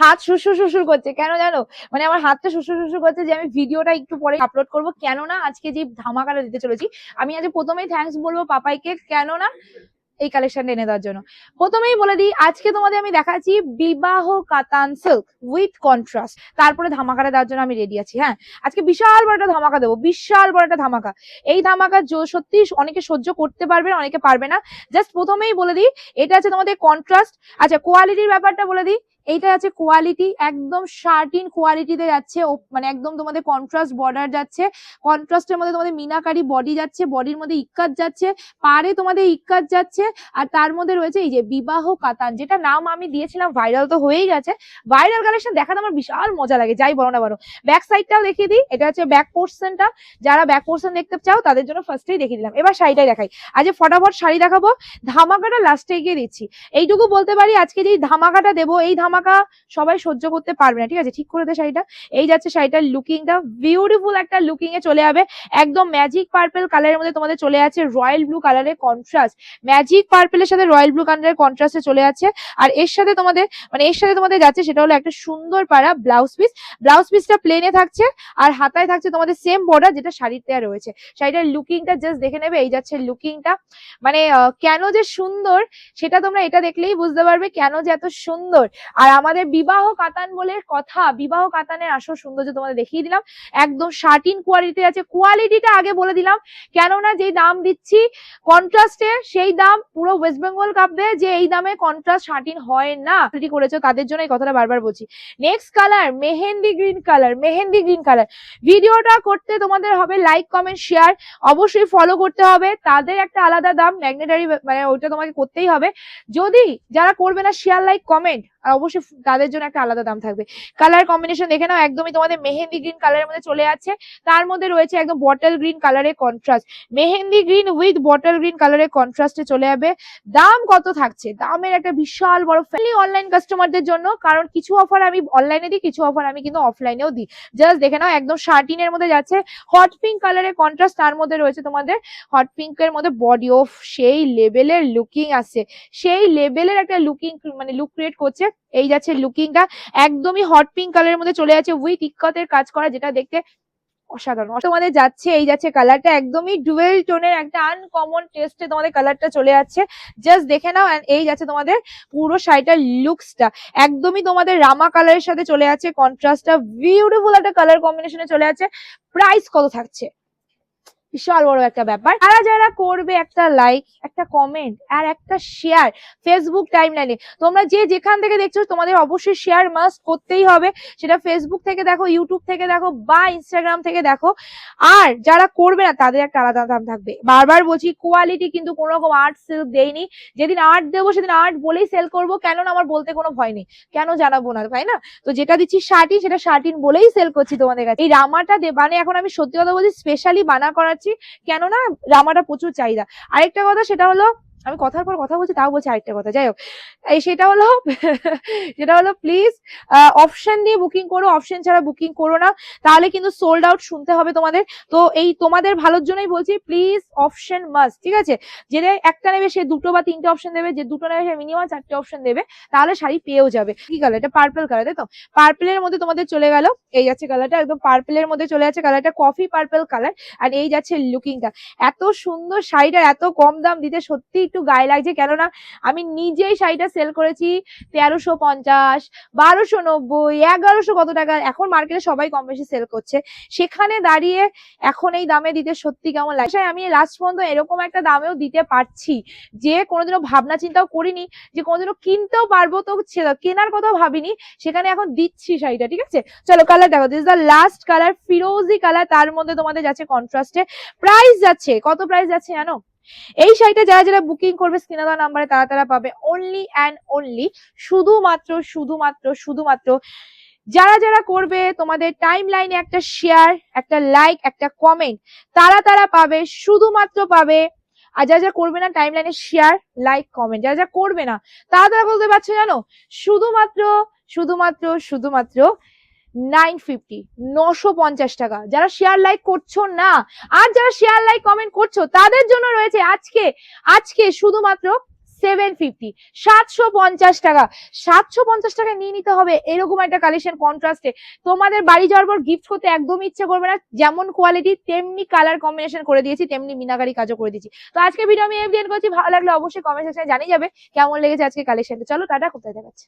হাত শুশুর শুশুর করছে। কেন জানো? মানে আমার হাতটা শুশুর শুশুর করছে যে আমি ভিডিওটা একটু পরে আপলোড করব। কেননা আজকে যে ধামাকাটা দিতে চলেছি, আমি আজ প্রথমেই থ্যাঙ্কস বলব পাপাইকে, কেননা এই কালেকশনটা এনে দেওয়ার জন্য। প্রথমেই বলে দিই, আজকে তোমাদের আমি দেখাচ্ছি বিবাহ কাতান সিল্ক উইথ কন্ট্রাস্ট তারপরে ধামাকাটা দেওয়ার জন্য আমি রেডি আছি হ্যাঁ? আজকে বিশাল বড় একটা ধামাকা দেবো, বিশাল বড় একটা ধামাকা। এই ধামাকা সত্যি অনেকে সহ্য করতে পারবে অনেকে পারবে না। জাস্ট প্রথমেই বলে দিই, এটা আছে তোমাদের কন্ট্রাস্ট আচ্ছা কোয়ালিটির ব্যাপারটা বলে দিই এইটা আছে কোয়ালিটি একদম শার্টিন কোয়ালিটিতে যাচ্ছে মানে একদম তোমাদের কন্ট্রাস্ট বর্ডার যাচ্ছে কন্ট্রাস্টের মধ্যে তোমাদের মিনাকারি বডি যাচ্ছে বডির মধ্যে ইক্কাত যাচ্ছে পারে তোমাদের ইক্কাত যাচ্ছে, আর তার মধ্যে রয়েছে এই যে বিবাহ কাতান, যেটা নাম আমি দিয়েছিলাম ভাইরাল তো হয়েই গেছে ভাইরাল কালেকশন দেখাতে আমার বিশাল মজা লাগে, যাই বলো না বলো। ব্যাক সাইডটাও দেখিয়ে দিই, এটা হচ্ছে ব্যাক পোর্শনটা যারা ব্যাক পোর্শন দেখতে চাও, তাদের জন্য ফার্স্টেই দেখিয়ে দিলাম। এবার শাড়িটাই দেখাই, আজ ফটাফট শাড়ি দেখাবো, ধামাকাটা লাস্টে গিয়ে দিচ্ছি। এইটুকু বলতে পারি, আজকে যে ধামাকাটা দেবো, এই ধামাকা সবাই সহ্য করতে পারবে না, ঠিক আছে? ঠিক করে দে শাড়িটা। এই যাচ্ছে শাড়িটার লুকিংটা বিউটিফুল একটা লুকিং এ চলে যাবে। একদম ম্যাজিক পার্পল কালারের মধ্যে তোমাদের চলে যাচ্ছে রয়্যাল ব্লু কালারের কন্ট্রাস্ট ম্যাজিক পার্পলের সাথে রয়্যাল ব্লু কালারের কন্ট্রাস্টে চলে যাচ্ছে। আর এর সাথে তোমাদের মানে এর সাথে তোমাদের যাচ্ছে সেটা হলো একটা সুন্দর পাড়া ব্লাউজ পিস ব্লাউজ পিসটা প্লেনে থাকছে আর হাতায় থাকছে তোমাদের সেম বর্ডার যেটা শাড়িতে রয়েছে। শাড়িটার লুকিংটা জাস্ট দেখে নেবে, এই যাচ্ছে লুকিংটা মানে কেন যে সুন্দর সেটা তোমরা এটা দেখলেই বুঝতে পারবে কেন যে এত সুন্দর। আর আমাদের বিবাহ কাতান বলে কথা, বিবাহ কাতানের আসল সৌন্দর্য তোমাদের দেখিয়ে দিলাম। একদম শার্টিন কোয়ালিটি আছে। কোয়ালিটিটা আগে বলে দিলাম। কেননা যেই দাম দিচ্ছি কন্ট্রাস্টে সেই দাম পুরো ওয়েস্ট বেঙ্গল কাপবে যে এই দামে কন্ট্রাস্ট শার্টিন হয় না। Quality করেছ, তাদের জন্য এই কথাটা বারবার বলছি। Next colour mehendi green colour mehendi green colour ভিডিওটা করতে তোমাদের হবে লাইক কমেন্ট শেয়ার অবশ্যই ফলো করতে হবে। তাদের একটা আলাদা দাম ম্যাগনেটারি মানে ওইটা তোমাকে করতেই হবে। যদি যারা করবে না শেয়ার লাইক কমেন্ট আর অবশ্যই ফ- তাদের জন্য একটা আলাদা দাম থাকবে। কালার কম্বিনেশন দেখে নাও, একদমই তোমাদের মেহেন্দি গ্রিন কালারের মধ্যে চলে যাচ্ছে তার মধ্যে রয়েছে একদম বটল গ্রিন কালারের contrast mehendi green with bottle green কালারের কন্ট্রাস্টে চলে যাবে। দাম কত থাকছে? দামের একটা বিশাল বড় ফ্যামিলি অনলাইন কাস্টমারদের জন্য, কারণ কিছু অফার আমি অনলাইনে দিই, কিছু অফার আমি কিন্তু অফলাইনেও দিই। জাস্ট দেখে নাও, একদম শার্টিনের মধ্যে যাচ্ছে। হট পিঙ্ক কালারের কন্ট্রাস্ট তার মধ্যে রয়েছে তোমাদের। হট পিঙ্কের মধ্যে বডি অফ সেই লেভেলের লুকিং আছে। সেই লেভেলের একটা লুকিং মানে লুক ক্রিয়েট করছে। এই যাচ্ছে লুকিংটা একদমই হট পিঙ্ক কালারের মধ্যে চলে যাচ্ছে উইথ ইক্কতের কাজ করা, যেটা দেখতে অসাধারণ। তোমাদের যাচ্ছে, এই যাচ্ছে কালারটা একদমই ডুয়েল টোনের একটা আনকমন টেস্টে তোমাদের কালারটা চলে যাচ্ছে। জাস্ট দেখে নাও এই যাচ্ছে তোমাদের পুরো শাড়িটার লুকসটা একদমই তোমাদের রামা কালারের সাথে চলে যাচ্ছে কন্ট্রাস্টটা বিউটিফুল একটা কালার কম্বিনেশনে চলে যাচ্ছে। প্রাইস কত থাকছে? বিশাল বড় একটা ব্যাপার। যারা যারা করবে একটা লাইক একটা কমেন্ট আর একটা শেয়ার ফেসবুক টাইমলাইনে তোমরা যে যেখান থেকে দেখছ তোমাদের অবশ্যই শেয়ার মাস্ট করতেই হবে। সেটা ফেসবুক থেকে দেখো ইউটিউব থেকে দেখো বা ইনস্টাগ্রাম থেকে দেখো। আর যারা করবে না, তাদের একটা আলাদা দাম থাকবে। বারবার বলছি কোয়ালিটি কিন্তু কোনো রকম আর্ট সিল্ক দেয়নি যেদিন আর্ট দেবো, সেদিন আর্ট বলেই সেল করব। কেননা আমার বলতে কোনো ভয় নেই। কেন জানাব না, তাই না? তো যেটা দিচ্ছি শার্টিন, সেটা শার্টিন বলেই সেল করছি তোমাদের কাছে। এই রামাটা মানে এখন আমি সত্যি কথা বলছি স্পেশালি বানা করাচ্ছি কেননা রামাটা প্রচুর চাহিদা। আরেকটা কথা সেটা হলো আমি কথার পর কথা বলছি, তাও বলছি আরেকটা কথা। যাই হোক, এই সেটা হলো সেটা হলো প্লিজ অপশন দিয়ে বুকিং করো অপশন ছাড়া বুকিং করো না। তাহলে কিন্তু সোল্ড আউট শুনতে হবে তোমাদের। তো এই তোমাদের ভালোর জন্যই বলছি প্লিজ অপশন মাস্ট ঠিক আছে? যে একটা নেবে সে দুটো বা তিনটে অপশন দেবে, যে দুটো নেবে সে মিনিমাম চারটে অপশন দেবে, তাহলে শাড়ি পেয়েও যাবে। কি কালার এটা পার্পল কালার তাই তো? পার্পলের মধ্যে তোমাদের চলে গেল, এই যাচ্ছে কালারটা একদম পার্পলের মধ্যে চলে যাচ্ছে কালারটা কফি পার্পল কালার আর এই যাচ্ছে লুকিংটা এত সুন্দর শাড়িটার এত কম দাম দিতে সত্যি একটু গায়ে লাগছে। কেননা আমি নিজেই শাড়িটা সেল করেছি তেরোশো পঞ্চাশ, বারোশো নব্বই, এগারোশো কত টাকা। এখন মার্কেটে সবাই কম বেশি সেল করছে। সেখানে দাঁড়িয়ে এখন এই দামে দিতে সত্যি কেমন লাগছে আমি লাস্ট পর্যন্ত এরকম একটা দামেও দিতে পারছি যে কোনোদিনও ভাবনা চিন্তাও করিনি যে কোনোদিনও কিনতেও পারব তো কেনার কথাও ভাবিনি। সেখানে এখন দিচ্ছি শাড়িটা, ঠিক আছে? চলো কালার দেখো। দিস দ্য লাস্ট কালার ফিরোজি কালার তার মধ্যে তোমাদের যাচ্ছে কন্ট্রাস্টে প্রাইস যাচ্ছে, কত প্রাইস যাচ্ছে জানো? এই শাড়িটা যারা যারা বুকিং করবে স্ক্রিনে দেওয়া নাম্বারে তারা তারা পাবে অনলি অ্যান্ড অনলি শুধুমাত্র শুধুমাত্র শুধুমাত্র। যারা যারা করবে, তোমাদের টাইম লাইনে একটা শেয়ার একটা লাইক একটা কমেন্ট তারা তারা পাবে, শুধুমাত্র পাবে। আর যারা যারা করবে না টাইম লাইনে শেয়ার লাইক কমেন্ট যারা যারা করবে না, তারা তারা বলতে পারছ জানো? শুধুমাত্র শুধুমাত্র শুধুমাত্র নাইন ফিফটি, নশো পঞ্চাশ টাকা। যারা শেয়ার লাইক করছ না, আর যারা শেয়ার লাইক কমেন্ট করছ, তাদের জন্য রয়েছে আজকে আজকে শুধুমাত্র সেভেন ফিফটি সাতশো পঞ্চাশ টাকা। সাতশো পঞ্চাশ টাকা নিয়ে নিতে হবে এরকম একটা কালেকশন কন্ট্রাস্টে তোমাদের বাড়ি যাওয়ার পর গিফট করতে একদম ইচ্ছে করবে না, যেমন কোয়ালিটি তেমনি কালার কম্বিনেশন করে দিয়েছি, তেমনি মিনাকারি কাজও করে দিয়েছি। তো আজকে ভিডিও আমি এফডিএন করছি, ভালো লাগলে অবশ্যই কমেন্ট সেকশনে জানিয়ে যাবে, কেমন লেগেছে আজকে কালেকশনটা চলো, টাটা, কোথায় দেখাচ্ছে?